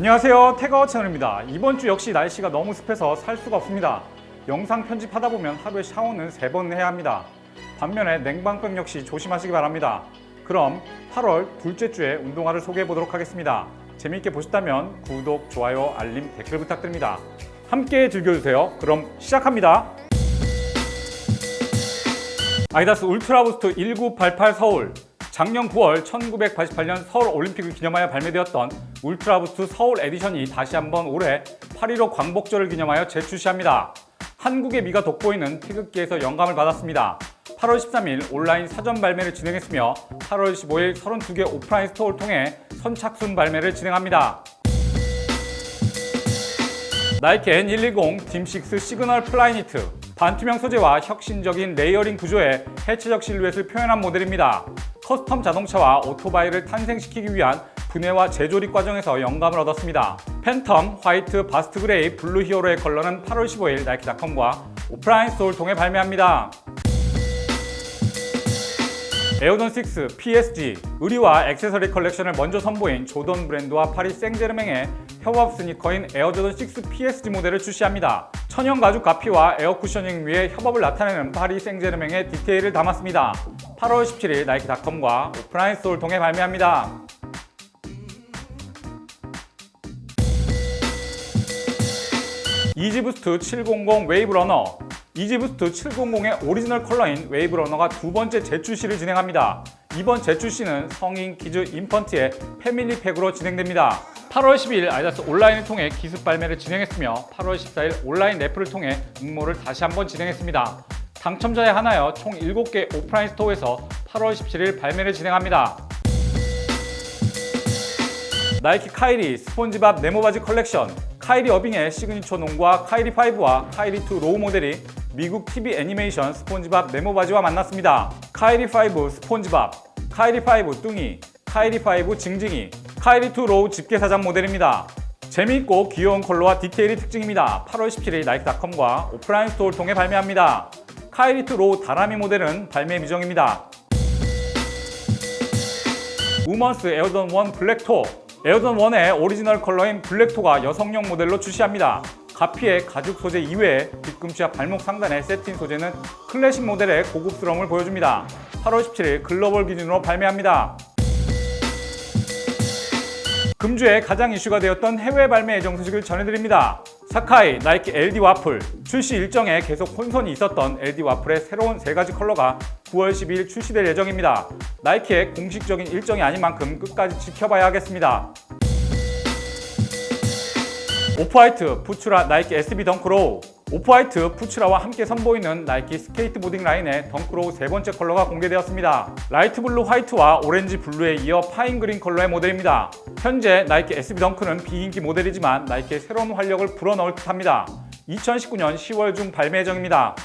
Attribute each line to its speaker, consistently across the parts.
Speaker 1: 안녕하세요. 태가워 채널입니다. 이번 주 역시 날씨가 너무 습해서 살 수가 없습니다. 영상 편집하다 보면 하루에 샤워는 세번 해야 합니다. 반면에 냉방병 역시 조심하시기 바랍니다. 그럼 8월 둘째 주에 운동화를 소개해 보도록 하겠습니다. 재미있게 보셨다면 구독, 좋아요, 알림, 댓글 부탁드립니다. 함께 즐겨주세요. 그럼 시작합니다. 아이다스 울트라부스트 1988 서울 작년 9월 1988년 서울 올림픽을 기념하여 발매되었던 울트라부스트 서울 에디션이 다시 한번 올해 8.15 광복절을 기념하여 재출시합니다. 한국의 미가 돋보이는 태극기에서 영감을 받았습니다. 8월 13일 온라인 사전 발매를 진행했으며 8월 15일 32개 오프라인 스토어를 통해 선착순 발매를 진행합니다. 나이키 N110 딤6 시그널 플라이니트 반투명 소재와 혁신적인 레이어링 구조의 해체적 실루엣을 표현한 모델입니다. 커스텀 자동차와 오토바이를 탄생시키기 위한 분해와 재조립 과정에서 영감을 얻었습니다. 팬텀, 화이트, 바스트 그레이, 블루 히어로의 컬러는 8월 15일 나이키닷컴과 오프라인 스토어를 통해 발매합니다. 에어던 6 PSG 의류와 액세서리 컬렉션을 먼저 선보인 조던 브랜드와 파리 생제르맹의 협업 스니커인 에어조던 6 PSG 모델을 출시합니다. 천연 가죽 가피와 에어 쿠셔닝 위에 협업을 나타내는 파리 생제르맹의 디테일을 담았습니다. 8월 17일 나이키닷컴과 오프라인 스토어를 통해 발매합니다. 이지부스트 700 웨이브 러너 이지부스트 700의 오리지널 컬러인 웨이브 러너가 두 번째 재출시를 진행합니다. 이번 재출시는 성인, 키즈, 인펀트의 패밀리 팩으로 진행됩니다. 8월 12일 아이다스 온라인을 통해 기습 발매를 진행했으며 8월 14일 온라인 래프를 통해 응모를 다시 한번 진행했습니다. 당첨자에 한하여 총 7개 오프라인 스토어에서 8월 17일 발매를 진행합니다. 나이키 카이리 스폰지밥 네모바지 컬렉션 카이리 어빙의 시그니처 농과 카이리 5와 카이리 2 로우 모델이 미국 TV 애니메이션 스폰지밥 네모바지와 만났습니다. 카이리 5 스폰지밥, 카이리 5 뚱이, 카이리 5 징징이, 카이리 2 로우 집게사장 모델입니다. 재미있고 귀여운 컬러와 디테일이 특징입니다. 8월 17일 나이키닷컴과 오프라인 스토어를 통해 발매합니다. 카이리2 로우 다라미 모델은 발매 미정입니다. 우먼스 에어던 1 블랙토 에어던 1의 오리지널 컬러인 블랙토가 여성용 모델로 출시합니다. 가피의 가죽 소재 이외에 뒤꿈치와 발목 상단의 세틴 소재는 클래식 모델의 고급스러움을 보여줍니다. 8월 17일 글로벌 기준으로 발매합니다. 금주에 가장 이슈가 되었던 해외 발매 예정 소식을 전해드립니다. 사카이, 나이키 LD 와플 출시 일정에 계속 혼선이 있었던 LD 와플의 새로운 세 가지 컬러가 9월 12일 출시될 예정입니다. 나이키의 공식적인 일정이 아닌 만큼 끝까지 지켜봐야 하겠습니다. 오프화이트, 푸추라, 나이키 SB 덩크로우 오프화이트, 푸추라와 함께 선보이는 나이키 스케이트보딩 라인의 덩크로우 세 번째 컬러가 공개되었습니다. 라이트 블루 화이트와 오렌지 블루에 이어 파인 그린 컬러의 모델입니다. 현재 나이키 SB 덩크는 비인기 모델이지만 나이키의 새로운 활력을 불어넣을 듯합니다. 2019년 10월 중 발매 예정입니다.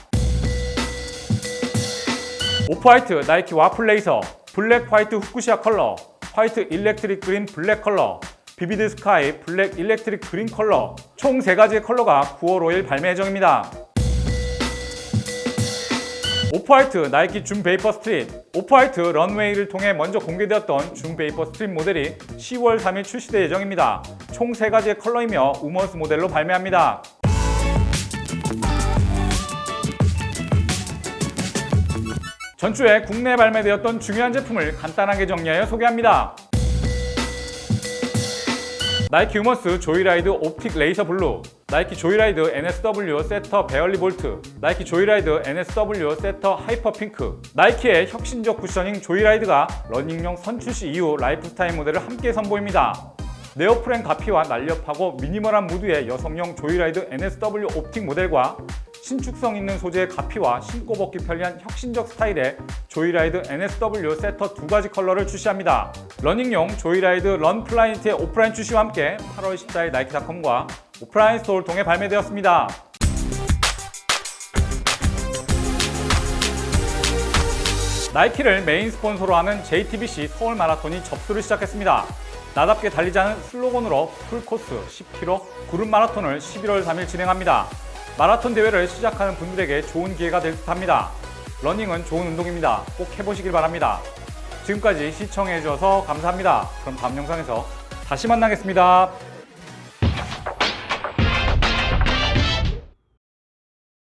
Speaker 1: 오프화이트, 나이키 와플 레이서, 블랙 화이트 후쿠시아 컬러, 화이트 일렉트릭 그린 블랙 컬러, 비비드 스카이 블랙 일렉트릭 그린 컬러 총 3가지의 컬러가 9월 5일 발매 예정입니다. 오프화이트 나이키 줌 베이퍼 스트릿 오프화이트 런웨이를 통해 먼저 공개되었던 줌 베이퍼 스트릿 모델이 10월 3일 출시될 예정입니다. 총 3가지의 컬러이며 우먼스 모델로 발매합니다. 전주에 국내에 발매되었던 중요한 제품을 간단하게 정리하여 소개합니다. 나이키 휴머스 조이라이드 옵틱 레이서 블루 나이키 조이라이드 NSW 세터 베얼리 볼트 나이키 조이라이드 NSW 세터 하이퍼 핑크 나이키의 혁신적 쿠셔닝 조이라이드가 러닝용 선출시 이후 라이프스타일 모델을 함께 선보입니다. 네오프렌 가피와 날렵하고 미니멀한 무드의 여성용 조이라이드 NSW 옵틱 모델과 신축성 있는 소재의 가피와 신고 벗기 편리한 혁신적 스타일의 조이라이드 NSW 세터 두 가지 컬러를 출시합니다. 러닝용 조이라이드 런 플라이니트의 오프라인 출시와 함께 8월 14일 나이키닷컴과 오프라인 스토어를 통해 발매되었습니다. 나이키를 메인 스폰서로 하는 JTBC 서울 마라톤이 접수를 시작했습니다. 나답게 달리자는 슬로건으로 풀코스 10km 구름 마라톤을 11월 3일 진행합니다. 마라톤 대회를 시작하는 분들에게 좋은 기회가 될 듯합니다. 러닝은 좋은 운동입니다. 꼭 해보시길 바랍니다. 지금까지 시청해 주셔서 감사합니다. 그럼 다음 영상에서 다시 만나겠습니다.